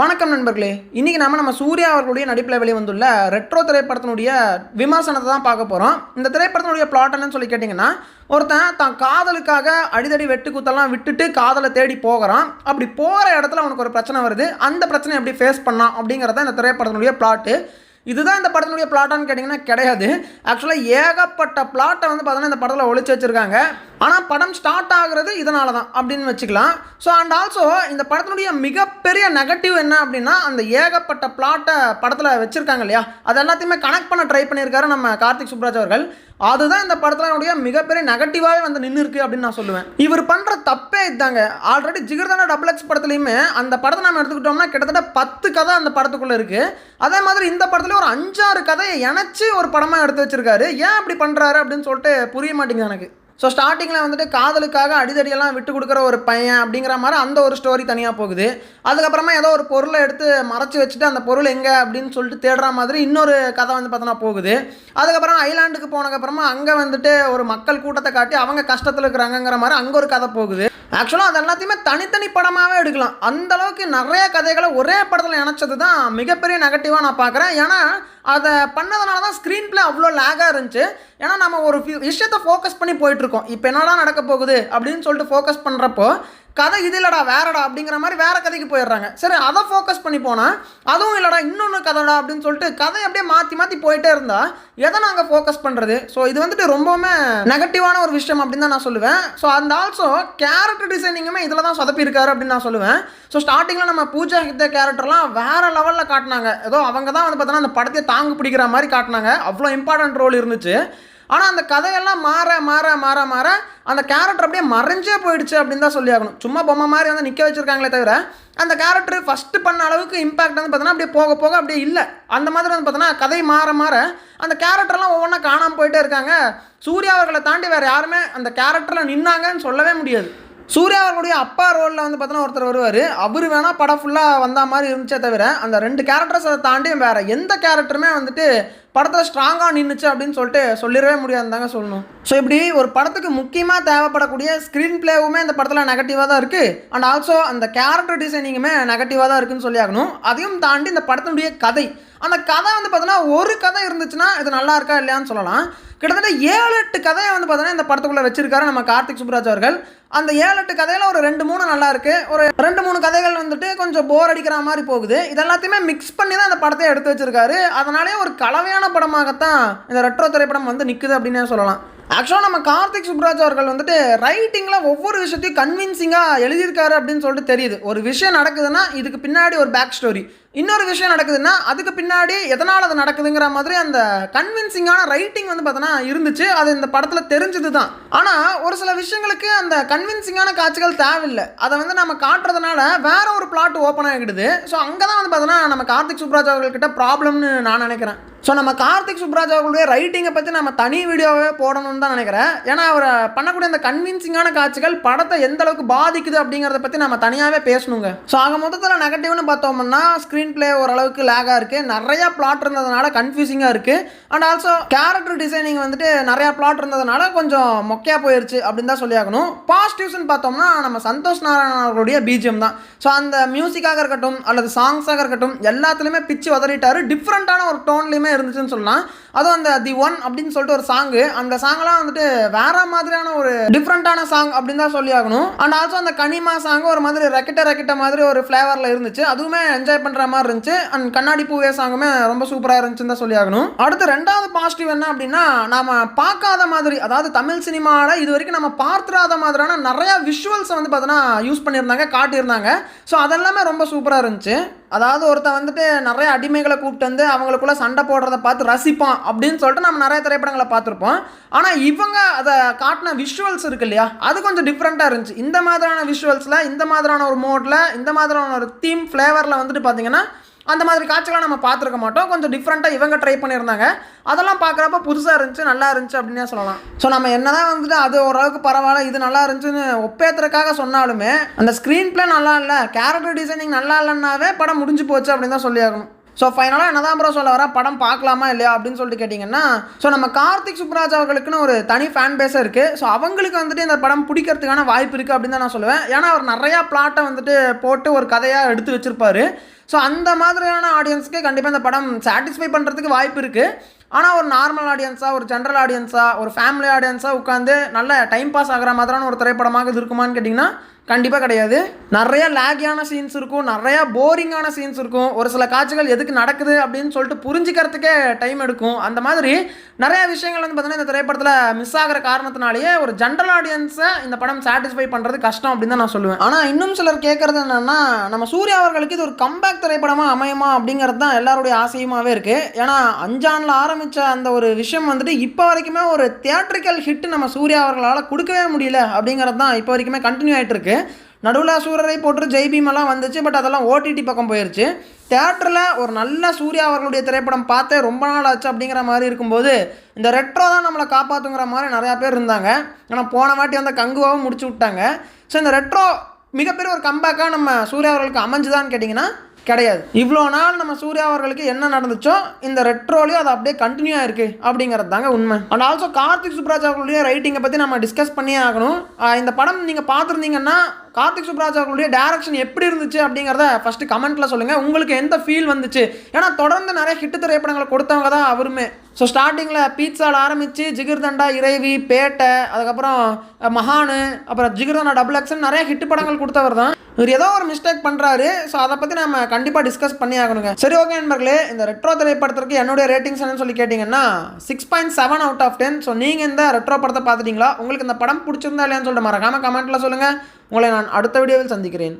வணக்கம் நண்பர்களே. இன்றைக்கி நம்ம நம்ம சூர்யா அவர்களுடைய நடிப்பில் வெளிவந்துள்ள ரெட்ரோ திரைப்படத்தினுடைய விமர்சனத்தை தான் பார்க்க போகிறோம் இந்த திரைப்படத்தினுடைய பிளாட் என்னன்னு சொல்லி கேட்டிங்கன்னா ஒருத்தன் தான் காதலுக்காக அடிதடி வெட்டுக்குத்தெல்லாம் விட்டுட்டு காதலை தேடி போகிறான். அப்படி போகிற இடத்துல அவனுக்கு ஒரு பிரச்சனை வருது. அந்த பிரச்சனையை எப்படி ஃபேஸ் பண்ணான் அப்படிங்கிறத இந்த திரைப்படத்தினுடைய பிளாட்டு இதுதான் இந்த படத்தினுடைய பிளாட்டான்னு கேட்டிங்கன்னா கிடையாது. ஆக்சுவலாக ஏகப்பட்ட பிளாட்டை வந்து பார்த்தோன்னா இந்த படத்தில் ஒழிச்சு வச்சுருக்காங்க. ஆனால் படம் ஸ்டார்ட் ஆகிறது இதனால தான் அப்படின்னு வச்சுக்கலாம். ஸோ அண்ட் ஆல்சோ இந்த படத்தினுடைய மிகப்பெரிய நெகட்டிவ் என்ன அப்படின்னா அந்த ஏகப்பட்ட பிளாட்டை படத்தில் வச்சுருக்காங்க இல்லையா? அது எல்லாத்தையுமே கனெக்ட் பண்ண ட்ரை பண்ணியிருக்காரு நம்ம கார்த்திக் சுப்ராஜ் அவர்கள். அதுதான் இந்த படத்தினுடைய மிகப்பெரிய நெகட்டிவாகவே வந்து நின்று இருக்கு அப்படின்னு நான் சொல்லுவேன். இவர் பண்ணுற தப்பே இதாங்க. ஆல்ரெடி ஜிகர்தான டபுள் எக்ஸ் படத்துலையுமே அந்த படத்தை நம்ம எடுத்துக்கிட்டோம்னா கிட்டத்தட்ட பத்து கதை அந்த படத்துக்குள்ளே இருக்குது அதே மாதிரி இந்த படத்துல ஒரு அஞ்சாறு கதையை இணைச்சி ஒரு படமாக எடுத்து வச்சிருக்காரு. ஏன் அப்படி பண்ணுறாரு அப்படின்னு சொல்லிட்டு புரிய மாட்டேங்குது எனக்கு. ஸோ ஸ்டார்டிங்கில் வந்துட்டு காதலுக்காக அடிதடியெல்லாம் விட்டு கொடுக்குற ஒரு பையன் அப்படிங்கிற மாதிரி அந்த ஒரு ஸ்டோரி தனியாக போகுது. அதுக்கப்புறமா ஏதோ ஒரு பொருளை எடுத்து மறைச்சி வச்சுட்டு அந்த பொருள் எங்கே அப்படின்னு சொல்லிட்டு தேடுற மாதிரி இன்னொரு கதை வந்து பார்த்தோன்னா போகுது. அதுக்கப்புறம் ஐலாண்டுக்கு போனதுக்கப்புறமா அங்கே வந்துட்டு ஒரு மக்கள் கூட்டத்தை காட்டி அவங்க கஷ்டத்தில் இருக்கிறாங்கங்கிற மாதிரி அங்கே ஒரு கதை போகுது. ஆக்சுவலாக அது எல்லாத்தையுமே தனித்தனி படமாகவே எடுக்கலாம். அந்த அளவுக்கு நிறைய கதைகளை ஒரே படத்தில் இணைச்சது தான் மிகப்பெரிய நெகட்டிவாக நான் பார்க்குறேன். ஏன்னா அதை பண்ணதுனால தான் ஸ்க்ரீன் ப்ளே அவ்வளோ லேகாக இருந்துச்சு. ஏன்னா நம்ம ஒரு விஷயத்தை ஃபோக்கஸ் பண்ணி போயிட்டுருக்கோம் இப்போ என்னடா நடக்க போகுது அப்படின்னு சொல்லிட்டு ஃபோக்கஸ் பண்ணுறப்போ கதை இது இல்லடா வேறடா அப்படிங்கிற மாதிரி வேற கதைக்கு போயிடுறாங்க. சரி அதை ஃபோக்கஸ் பண்ணி போனால் அதுவும் இல்லைடா இன்னொன்று கதைடா அப்படின்னு சொல்லிட்டு கதை அப்படியே மாற்றி மாற்றி போயிட்டே இருந்தா எதை நாங்கள் ஃபோக்கஸ் பண்ணுறது ஸோ இது வந்துட்டு ரொம்பவுமே நெகட்டிவான ஒரு விஷயம் அப்படின்னு தான் நான் சொல்லுவேன். ஸோ அந்த ஆல்சோ கேரக்டர் டிசைனிங்குமே இதில் தான் சொதப்பியிருக்காரு அப்படின்னு நான் சொல்லுவேன். ஸோ ஸ்டார்டிங்கில் நம்ம பூஜா ஹித்த கேரக்டர்லாம் வேற லெவலில் காட்டினாங்க. ஏதோ அவங்க தான் வந்து பார்த்தோன்னா அந்த படத்தை தாங்கு பிடிக்கிற மாதிரி காட்டினாங்க. அவ்வளோ இம்பார்ட்டன்ட் ரோல் இருந்துச்சு. ஆனால் அந்த கதையெல்லாம் மாற மாற மாற மாற அந்த கேரக்டர் அப்படியே மறைஞ்சே போயிடுச்சு அப்படின்னு தான் சொல்லி ஆகணும் சும்மா பொம்மை மாதிரி வந்து நிற்க வச்சுருக்காங்களே தவிர அந்த கேரக்டர் ஃபஸ்ட்டு பண்ண அளவுக்கு இம்பாக்ட் வந்து பார்த்தோன்னா அப்படியே போக போக அப்படியே இல்லை. அந்த மாதிரி வந்து பார்த்தோன்னா கதை மாற மாற அந்த கேரக்டர்லாம் ஒவ்வொன்றா காணாமல் போயிட்டே இருக்காங்க. சூர்யா அவர்களை தாண்டி வேறு யாருமே அந்த கேரக்டரில் நின்னாங்கன்னு சொல்லவே முடியாது. சூர்யா அவர்களுடைய அப்பா ரோலில் வந்து பார்த்தோன்னா ஒருத்தர் வருவார். அவர் வேணால் படம் ஃபுல்லாக வந்த மாதிரி இருந்துச்சே தவிர அந்த ரெண்டு கேரக்டர்ஸை தாண்டி வேறு எந்த கேரக்டருமே வந்துட்டு படத்தில் ஸ்ட்ராங்காக நின்றுச்சு அப்படின்னு சொல்லிட்டு சொல்லிடவே முடியாது தாங்க சொல்லணும். ஸோ இப்படி ஒரு படத்துக்கு முக்கியமாக தேவைப்படக்கூடிய ஸ்க்ரீன் பிளேவுமே இந்த படத்தில் நெகட்டிவாக தான் இருக்குது அண்ட் ஆல்சோ அந்த கேரக்டர் டிசைனிங்குமே நெகட்டிவாக தான் இருக்குன்னு சொல்லி ஆகணும் அதையும் தாண்டி இந்த படத்தினுடைய கதை அந்த கதை வந்து பார்த்தோன்னா ஒரு கதை இருந்துச்சுன்னா இது நல்லா இருக்கா இல்லையான்னு சொல்லலாம். கிட்டத்தட்ட ஏழு எட்டு கதையை வந்து பார்த்தோன்னா இந்த படத்துக்குள்ளே வச்சிருக்காரு நம்ம கார்த்திக் சுப்ராஜ் அவர்கள். அந்த ஏழு எட்டு கதையில் ஒரு ரெண்டு மூணு நல்லா இருக்குது ஒரு ரெண்டு மூணு கதைகள் வந்துட்டு கொஞ்சம் போர் அடிக்கிற மாதிரி போகுது. இது எல்லாத்தையுமே மிக்ஸ் பண்ணி தான் இந்த படத்தை எடுத்து வச்சிருக்காரு. அதனாலே ஒரு கலவையான படமாகத்தான் இந்த ரெட்ரோ திரைப்படம் வந்து நிற்குது அப்படின்னே சொல்லலாம். ஆக்சுவலாக நம்ம கார்த்திக் சுப்ராஜ் அவர்கள் வந்துட்டு ரைட்டிங்கில் ஒவ்வொரு விஷயத்தையும் கன்வின்சிங்காக எழுதியிருக்காரு அப்படின்னு சொல்லிட்டு தெரியுது. ஒரு விஷயம் நடக்குதுன்னா இதுக்கு பின்னாடி ஒரு பேக் ஸ்டோரி இன்னொரு விஷயம் நடக்குதுன்னா அதுக்கு பின்னாடி எதனால் அது நடக்குதுங்கிற மாதிரி அந்த கன்வின்சிங்கான ரைட்டிங் வந்து பார்த்தோன்னா இருந்துச்சு. அது இந்த படத்தில் தெரிஞ்சது தான். ஆனால் ஒரு சில விஷயங்களுக்கு அந்த கன்வின்சிங்கான காட்சிகள் தேவையில்லை. அதை வந்து நம்ம காட்டுறதுனால வேற ஒரு பிளாட் ஓப்பன் ஆகிடுது. ஸோ அங்கே தான் வந்து பார்த்தோன்னா நம்ம கார்த்திக் சுப்ராஜ் அவர்கள்கிட்ட ப்ராப்ளம்னு நான் நினைக்கிறேன். ஸோ நம்ம கார்த்திக் சுப்ராஜ் அவர்களுடைய ரைட்டிங்கை பற்றி நம்ம தனி வீடியோவே போடணும்னு தான் நினைக்கிறேன். ஏன்னா அவர் பண்ணக்கூடிய அந்த கன்வின்சிங்கான காட்சிகள் படத்தை எந்த அளவுக்கு பாதிக்குது அப்படிங்கிறத பற்றி நம்ம தனியாகவே பேசணுங்க. ஸோ ஆக மொத்தத்தில் நெகட்டிவ்னு பார்த்தோம்னா ஸ்க்ரீன் பிளே ஓரளவுக்கு லேகாக இருக்குது நிறையா பிளாட் இருந்ததுனால கன்ஃபியூசிங்காக இருக்குது அண்ட் ஆல்சோ கேரக்டர் டிசைனிங் வந்துட்டு நிறையா பிளாட் இருந்ததுனால கொஞ்சம் மொக்கையாக போயிருச்சு அப்படின்னு தான் சொல்லியாகணும். பாசிட்டிவ்ஸ்னு பார்த்தோம்னா நம்ம சந்தோஷ் நாராயணன் அவர்களுடைய பிஜிஎம் தான். ஸோ அந்த மியூசிக்காக இருக்கட்டும் அல்லது சாங்ஸாக இருக்கட்டும் எல்லாத்துலேயுமே பிச்சு உதறிட்டார் டிஃப்ரெண்ட்டான ஒரு டோன்லையுமே இருந்துச்சுன்னு சொல்லலாம். அதுவும் அந்த தி ஒன் அப்படின்னு சொல்லிட்டு ஒரு சாங்கு அந்த சாங்லாம் வந்துட்டு வேற மாதிரியான ஒரு டிஃப்ரெண்ட்டான சாங் அப்படின்னு தான் சொல்லி ஆகணும் அண்ட் ஆல்சோ அந்த கனிமா சாங் ஒரு மாதிரி ரெக்கெட்ட ரெக்கெட்ட மாதிரி ஒரு ஃப்ளேவரில் இருந்துச்சு. அதுவுமே என்ஜாய் பண்ணுற மாதிரி இருந்துச்சு. அண்ட் கண்ணாடி பூவே சாங்குமே ரொம்ப சூப்பராக இருந்துச்சுன்னு தான் சொல்லி ஆகணும் அடுத்து ரெண்டாவது பாசிட்டிவ் என்ன அப்படின்னா நாம் பார்க்காத மாதிரி அதாவது தமிழ் சினிமாவில் இது வரைக்கும் நம்ம பார்த்துடாத மாதிரியான நிறையா விஷுவல்ஸை வந்து பார்த்தோன்னா யூஸ் பண்ணியிருந்தாங்க காட்டியிருந்தாங்க. ஸோ அதெல்லாமே ரொம்ப சூப்பராக இருந்துச்சு. அதாவது ஒருத்தன் வந்துட்டு நிறைய அடிமைகளை கூப்பிட்டு வந்து அவங்களுக்குள்ள சண்டை போடுறத பார்த்து ரசிப்பான் அப்படின்னு சொல்லிட்டு நம்ம நிறைய திரைப்படங்களை பார்த்துருப்போம். ஆனால் இவங்க அதை காட்டின விஷுவல்ஸ் இருக்கு இல்லையா? அது கொஞ்சம் டிஃப்ரெண்ட்டாக இருந்துச்சு. இந்த மாதிரியான விஷுவல்ஸில் இந்த மாதிரியான ஒரு மோடில் இந்த மாதிரியான ஒரு தீம் ஃப்ளேவரில் வந்துட்டு பார்த்தீங்கன்னா அந்த மாதிரி காட்சிகளாக நம்ம பார்த்துருக்க மாட்டோம். கொஞ்சம் டிஃப்ரெண்ட்டாக இவங்க ட்ரை பண்ணியிருந்தாங்க. அதெல்லாம் பார்க்குறப்ப புதுசாக இருந்துச்சு நல்லா இருந்துச்சு அப்படின்னே சொல்லலாம். ஸோ நம்ம என்ன தான் வந்துட்டு அது ஓரளவுக்கு பரவாயில்ல இது நல்லா இருந்துச்சுன்னு ஒப்பேத்துறதுக்காக சொன்னாலுமே அந்த ஸ்க்ரீன் பிளே நல்லா இல்லை கேரக்டர் டிசைனிங் நல்லா இல்லைன்னாவே படம் முடிஞ்சு போச்சு அப்படின்னு தான் சொல்லி ஆகணும் ஸோ ஃபைனலாக என்னதான் ப்ரோ சொல்ல வர? படம் பார்க்கலாமா இல்லையா அப்படின்னு சொல்லிட்டு கேட்டிங்கன்னா ஸோ நம்ம கார்த்திக் சுப்ராஜ் அவர்களுக்குன்னு ஒரு தனி ஃபேன் பேஸாக இருக்குது ஸோ அவங்களுக்கு வந்துட்டு இந்த படம் பிடிக்கிறதுக்கான வாய்ப்பு இருக்குது அப்படின்னு தான் நான் சொல்லுவேன். ஏன்னா அவர் நிறையா பிளாட்டை வந்துட்டு போட்டு ஒரு கதையாக எடுத்து வச்சிருப்பாரு. ஸோ அந்த மாதிரியான ஆடியன்ஸுக்கு கண்டிப்பாக இந்த படம் சாட்டிஸ்ஃபை பண்ணுறதுக்கு வாய்ப்பு இருக்குது ஆனால் ஒரு நார்மல் ஆடியன்ஸாக ஒரு ஜென்ரல் ஆடியன்ஸாக ஒரு ஃபேமிலி ஆடியன்ஸாக உட்காந்து நல்ல டைம் பாஸ் ஆகிற மாதிரியான ஒரு திரைப்படமாக இது இருக்குமான்னு கேட்டிங்கன்னா கண்டிப்பாக கிடையாது. நிறைய லேகியான சீன்ஸ் இருக்கும். நிறையா போரிங்கான சீன்ஸ் இருக்கும். ஒரு சில காட்சிகள் எதுக்கு நடக்குது அப்படின்னு சொல்லிட்டு புரிஞ்சுக்கிறதுக்கே டைம் எடுக்கும். அந்த மாதிரி நிறைய விஷயங்கள் வந்து பார்த்தீங்கன்னா இந்த திரைப்படத்தில் மிஸ் ஆகிற காரணத்தினாலேயே ஒரு ஜென்ரல் ஆடியன்ஸை இந்த படம் சாட்டிஸ்ஃபை பண்ணுறது கஷ்டம் அப்படின்னு தான் நான் சொல்லுவேன். ஆனால் இன்னும் சிலர் கேட்குறது என்னென்னா நம்ம சூர்யா அவர்களுக்கு இது ஒரு கம்பேக் திரைப்படமாக அமையுமா அப்படிங்கிறது தான் எல்லாருடைய ஆசையுமாவே இருக்குது ஏன்னா அஞ்சானில் ஆரம்பித்த அந்த ஒரு விஷயம் வந்துட்டு இப்போ வரைக்குமே ஒரு தியேட்ரிக்கல் ஹிட் நம்ம சூர்யா அவர்களால் கொடுக்கவே முடியல அப்படிங்கிறது தான் இப்போ வரைக்குமே கண்டினியூ ஆகிட்டு இருக்கு. நடுவில் சூரரை போட்டு ஜெய்பீமெல்லாம் வந்துச்சு பட் அதெல்லாம் ஓடிடி பக்கம் போயிடுச்சு தேட்டரில் ஒரு நல்ல சூர்யா அவர்களுடைய திரைப்படம் பார்த்தே ரொம்ப நாள் ஆச்சு அப்படிங்கிற மாதிரி இருக்கும்போது இந்த ரெட்ரோ தான் நம்மளை காப்பாற்றுங்கிற மாதிரி நிறையா பேர் இருந்தாங்க. ஆனால் போன வாட்டி வந்து கங்குவாவும் முடிச்சு விட்டாங்க. ஸோ இந்த ரெட்ரோ மிகப்பெரிய ஒரு கம்பேக்காக நம்ம சூர்யா அவர்களுக்கு அமைஞ்சுதான்னு கேட்டிங்கன்னா கிடையாது. இவ்வளோ நாள் நம்ம சூர்யா அவர்களுக்கு என்ன நடந்துச்சோ இந்த ரெட்ரோலையும் அது அப்படியே கண்டினியூ ஆயிருக்கு அப்படிங்கிறது தாங்க உண்மை. அண்ட் ஆல்சோ கார்த்திக் சுப்ராஜ் அவர்களுடைய ரைட்டிங்கை பற்றி நம்ம டிஸ்கஸ் பண்ணியே ஆகணும். இந்த படம் நீங்கள் பார்த்துருந்தீங்கன்னா கார்த்திக் சுப்ராஜ் அவர்களுடைய டேரக்ஷன் எப்படி இருந்துச்சு அப்படிங்கிறத ஃபஸ்ட்டு கமெண்ட்டில் சொல்லுங்கள் உங்களுக்கு எந்த ஃபீல் வந்துச்சு? ஏன்னா தொடர்ந்து நிறைய ஹிட் திரைப்படங்களை கொடுத்தவங்க தான் அவருமே. ஸோ ஸ்டார்டிங்கில் பீட்சாவில் ஆரம்பித்து ஜிகிர்தண்டா இறைவி பேட்டை அதுக்கப்புறம் மகானு அப்புறம் ஜிகிர்தண்டா டபுள் எக்ஸ்னு நிறைய ஹிட் படங்கள் கொடுத்தவர் தான். இவர் ஏதோ ஒரு மிஸ்டேக் பண்ணுறாரு ஸோ அதை பற்றி நம்ம கண்டிப்பாக டிஸ்கஸ் பண்ணி ஆகணுங்க. சரி ஓகே நண்பர்களே இந்த ரெட்ரோ திரைப்படத்திற்கு என்னுடைய ரேட்டிங்ஸ் என்னன்னு சொல்லி கேட்டிங்கன்னா six point seven out of ten so நீங்கள் இந்த ரெட்ரோ படத்தை பார்த்துட்டீங்களா? உங்களுக்கு இந்த படம் பிடிச்சிருந்தா இல்லையான்னு சொல்லிட்டு மறக்காமல் கமெண்ட்டில் சொல்லுங்கள் உங்களை நான் அடுத்த வீடியோவில் சந்திக்கிறேன்.